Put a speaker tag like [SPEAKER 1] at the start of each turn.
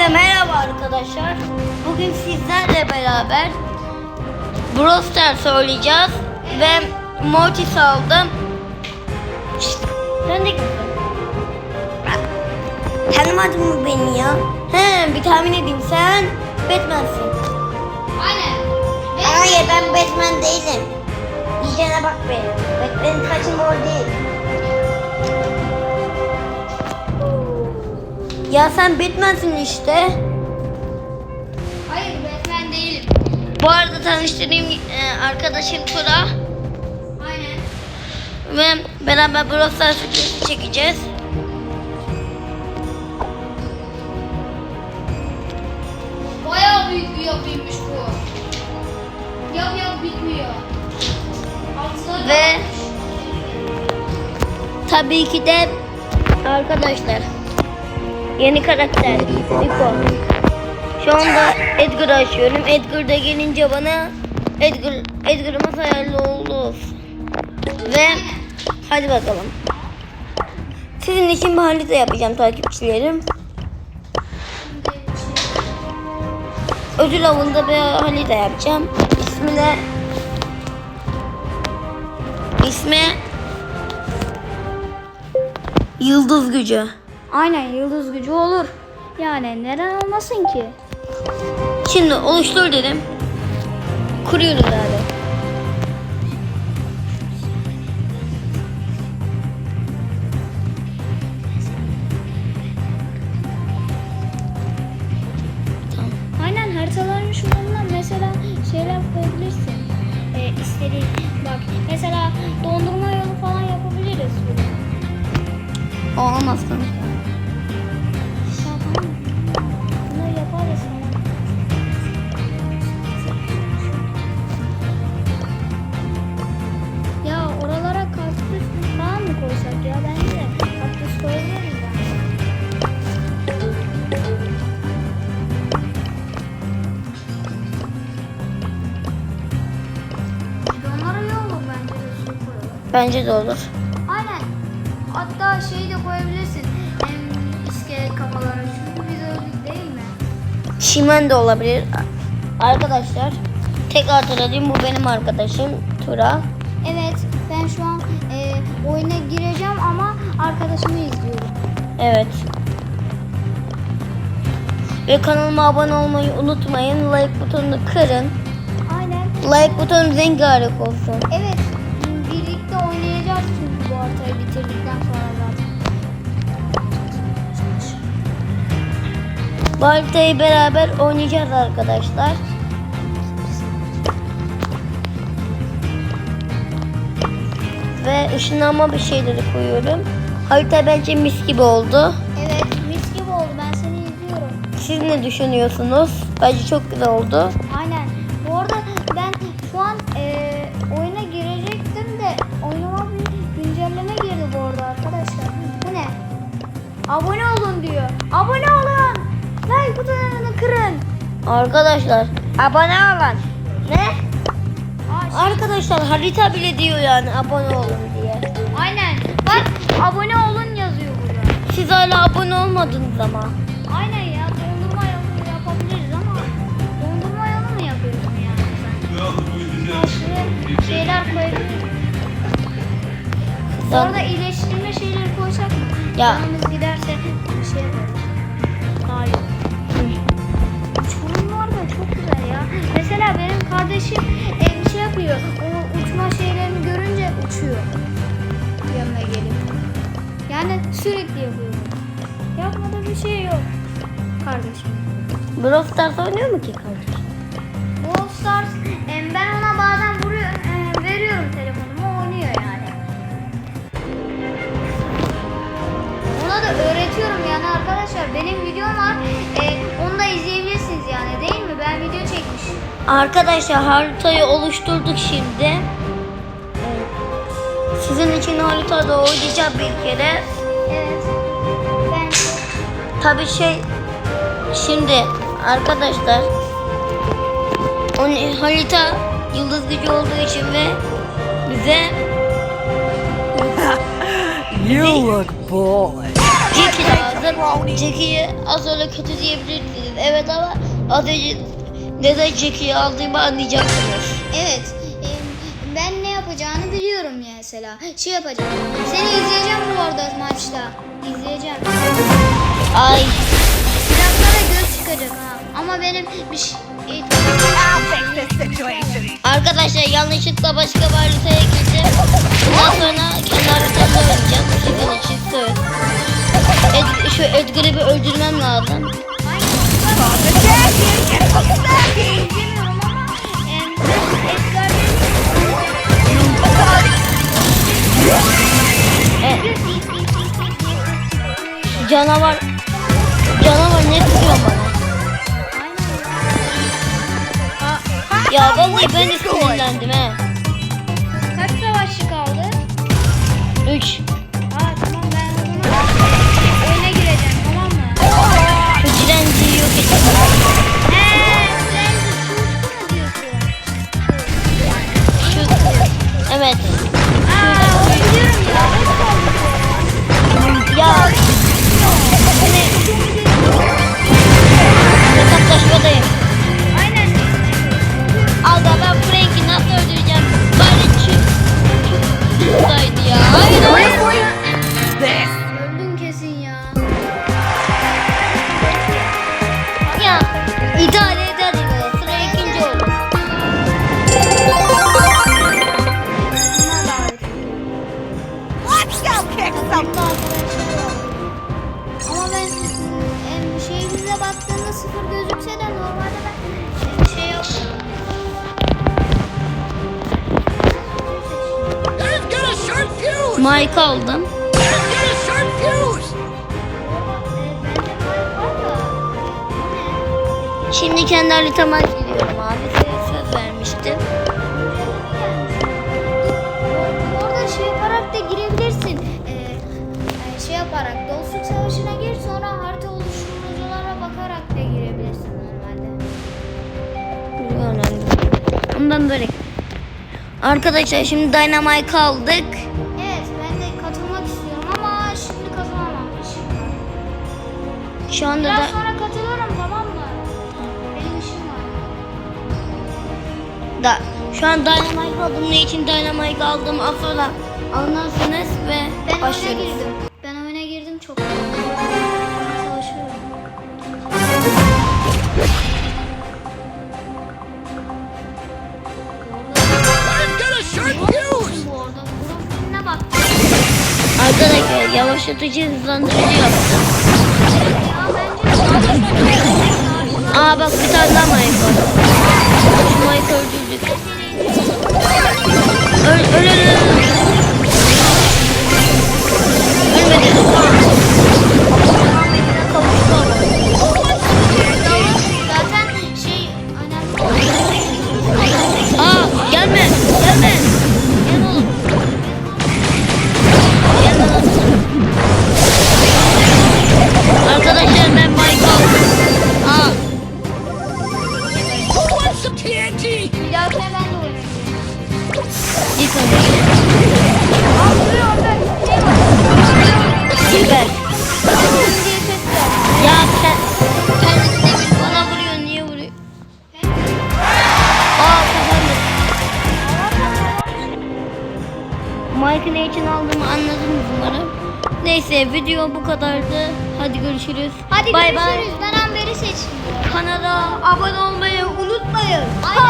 [SPEAKER 1] Hepinize merhaba arkadaşlar. Bugün sizlerle beraber Brawl Stars oynayacağız ve Mortis aldım. Sen de kızım. Tanımadın mı beni ya? He bir tahmin edeyim sen Batman'sin.
[SPEAKER 2] Aynen.
[SPEAKER 1] Hayır ben Batman değilim. İyicene bak be. Batman'in saçı mor değil. Ya sen Batman'sin işte.
[SPEAKER 2] Hayır Batman değilim.
[SPEAKER 1] Bu arada tanıştırayım e, arkadaşım Tura
[SPEAKER 2] Aynen.
[SPEAKER 1] ve beraber Brawl Stars çekeceğiz.
[SPEAKER 2] Bayağı büyük bir yapıymış bu. Yap yap bitmiyor. Altına
[SPEAKER 1] Ve tabii ki de arkadaşlar yeni karakter Rico. Şu anda Edgar'ı açıyorum. Edgar da gelince bana Edgar Edgar'ımız hayırlı olsun. Ve hadi bakalım. Sizin için bir harita yapacağım takipçilerim. Ödül avında bir harita yapacağım. İsmine İsmi Yıldız Gücü.
[SPEAKER 3] Aynen yıldız gücü olur. Yani neden olmasın ki?
[SPEAKER 1] Şimdi oluştur dedim. Kuruyoruz abi. O olmaz kanka.
[SPEAKER 3] Ya oralara kaktüs falan mı koysak ya bence kaktüs koyabiliriz bence de koyalım.
[SPEAKER 1] Olur.
[SPEAKER 3] Aynen. Hatta şeyi de koyabilirsin.
[SPEAKER 1] Şimen de olabilir. Arkadaşlar tekrar hatırlatayım bu benim arkadaşım Tura.
[SPEAKER 3] Evet. Ben şu an e, oyuna gireceğim ama arkadaşımı izliyorum.
[SPEAKER 1] Evet. Ve kanalıma abone olmayı unutmayın. Like butonunu kırın.
[SPEAKER 3] Aynen.
[SPEAKER 1] Like butonu rengarenk olsun.
[SPEAKER 3] Evet. Birlikte oynayacağız çünkü bu haritayı bitirdikten sonra.
[SPEAKER 1] Bu haritayı beraber oynayacağız arkadaşlar. Ve ışınlanma bir şeyleri koyuyorum. Harita bence mis gibi oldu.
[SPEAKER 3] Evet. Mis gibi oldu. Ben seni izliyorum.
[SPEAKER 1] Siz ne düşünüyorsunuz? Bence çok güzel oldu.
[SPEAKER 3] Butonunu kırın.
[SPEAKER 1] Arkadaşlar abone olun. Ne?
[SPEAKER 3] Aa,
[SPEAKER 1] Arkadaşlar harita bile diyor yani abone olun diye.
[SPEAKER 3] aynen. Bak abone olun yazıyor burada.
[SPEAKER 1] Siz hala abone olmadınız ama.
[SPEAKER 3] Aynen ya dondurma yolu yapabiliriz ama dondurma yolu mu yapıyorsun yani sen? Şeyler koyabiliriz. Arada iyileştirme şeyleri koysak mı?
[SPEAKER 1] Ya.
[SPEAKER 3] Canımız giderse bir şey yaparız. Ya. Mesela benim kardeşim e, bir şey yapıyor. O uçma şeylerini görünce uçuyor. Yanına gelip. Yani sürekli yapıyor. Yapmadığı bir şey yok. Kardeşim.
[SPEAKER 1] Brawl Stars oynuyor mu ki kardeş?
[SPEAKER 3] Brawl Stars e, ben ona bazen vuruyorum, e, veriyorum telefonumu oynuyor yani. Ona da öğretiyorum yani arkadaşlar. Benim videom var. E, onu da
[SPEAKER 1] Arkadaşlar haritayı oluşturduk şimdi. Sizin için haritada oynayacağım bir kere.
[SPEAKER 3] Evet. Ben
[SPEAKER 1] Tabi şey şimdi arkadaşlar o harita yıldız gücü olduğu için ve bize
[SPEAKER 4] You look bored.
[SPEAKER 1] Cik lazım. Jackie'yi az önce kötü diyebilirsiniz. Evet ama az önce neden Jackie'yi aldığımı anlayacaksınız.
[SPEAKER 3] Evet. e, ben ne yapacağını biliyorum mesela. Şey yapacağım. Seni izleyeceğim bu arada maçta. İzleyeceğim.
[SPEAKER 1] Ay
[SPEAKER 3] Silahlara göz çıkacak ha. Ama benim bir şey...
[SPEAKER 1] Arkadaşlar yanlışlıkla başka bir haritaya girdim. Bundan sonra kendi haritamda oynayacağım. Sizin için söz. Ed- şu Edgar'ı bir öldürmem canavar canavar ne kızıyor bana? Ya vallahi ben de sinirlendim he.
[SPEAKER 3] Kaç savaşçı kaldı?
[SPEAKER 1] 3.
[SPEAKER 3] Bu ne?
[SPEAKER 1] Şimdi kendi haritama gidiyorum abi. Size söz vermiştim.
[SPEAKER 3] Orada şey yaparak da girebilirsin. Ee, şey yaparak dostluk savaşına gir sonra harita oluşturuculara bakarak da girebilirsin normalde.
[SPEAKER 1] Ama ben böyle. Arkadaşlar şimdi Dynamite aldık. Şu anda da
[SPEAKER 3] Biraz sonra katılırım tamam mı? Benim işim var.
[SPEAKER 1] da şu an Dynamite aldım. Ne için Dynamite aldım? Az sonra anlarsınız ve
[SPEAKER 3] Ben oyuna
[SPEAKER 1] başlıyoruz.
[SPEAKER 3] girdim. Ben oyuna girdim çok. Savaşıyorum.
[SPEAKER 1] Arkadaşlar yavaşlatıcı hızlandırıcı yaptım. Aa bak bir tane daha var. Şu Mike öldürdük. Öl öl öl öl. Ölmedi. Mike'ı ne için aldığımı anladınız umarım. Neyse video bu kadardı. Hadi görüşürüz.
[SPEAKER 3] Hadi
[SPEAKER 1] Bay
[SPEAKER 3] görüşürüz.
[SPEAKER 1] bay.
[SPEAKER 3] Ben Amber'i seçtim.
[SPEAKER 1] Kanala abone olmayı unutmayın.
[SPEAKER 3] Aynen.